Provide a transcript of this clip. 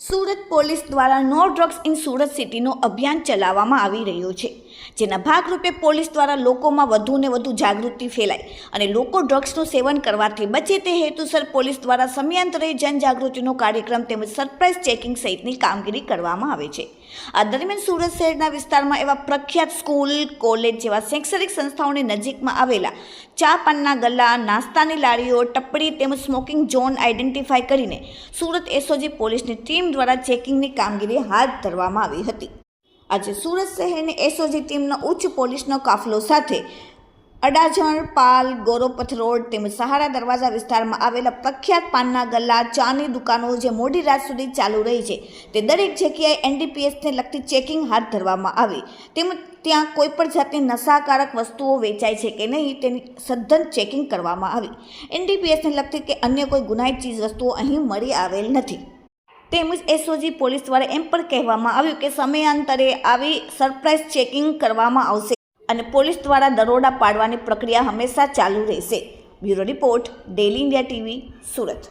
Surat police દ્વારા no drugs in Surat સિટીનું અભિયાન ચલાવવામાં આવી રહ્યું છે, જેના ભાગરૂપે પોલીસ દ્વારા લોકોમાં વધુને વધુ જાગૃતિ ફેલાય અને લોકો ડ્રગ્સનું સેવન કરવાથી બચે તે હેતુસર પોલીસ દ્વારા સમયાંતરે જનજાગૃતિનો કાર્યક્રમ તેમજ સરપ્રાઇઝ ચેકિંગ સહિતની કામગીરી કરવામાં આવે છે. આ દરમિયાન સુરત શહેરના વિસ્તારમાં એવા પ્રખ્યાત સ્કૂલ, કોલેજ જેવા શૈક્ષણિક સંસ્થાઓની નજીકમાં આવેલા ચા પાનના ગલ્લા, નાસ્તાની લારીઓ ટપડી તેમજ સ્મોકિંગ ઝોન આઇડેન્ટિફાય કરીને સુરત એસઓજી પોલીસની ટીમ દ્વારા ચેકિંગની કામગીરી હાથ ધરવામાં આવી હતી. આજે સુરત શહેરની એસઓજી ટીમનો ઉચ્ચ પોલીસનો કાફલો સાથે અડાજણ, પાલ, ગોરોપથ રોડ તેમજ સહારા દરવાજા વિસ્તારમાં આવેલા પ્રખ્યાત પાનના ગલ્લા, ચાની દુકાનો જે મોડી રાત સુધી ચાલુ રહી છે, તે દરેક જગ્યાએ એનડીપીએસને લગતી ચેકિંગ હાથ ધરવામાં આવી. તેમજ ત્યાં કોઈપણ જાતની નશાકારક વસ્તુઓ વેચાય છે કે નહીં, તેની સઘન ચેકિંગ કરવામાં આવી. એનડીપીએસને લગતી કે અન્ય કોઈ ગુનાહિત ચીજ વસ્તુઓ અહીં મળી આવેલ નથી. તેમજ એસઓજી પોલીસ દ્વારા એમ પણ કહેવામાં આવ્યું કે સમયાંતરે આવી સરપ્રાઇઝ ચેકિંગ કરવામાં આવશે અને પોલીસ દ્વારા દરોડા પાડવાની પ્રક્રિયા હંમેશા ચાલુ રહેશે. Bureau report daily India TV, Surat.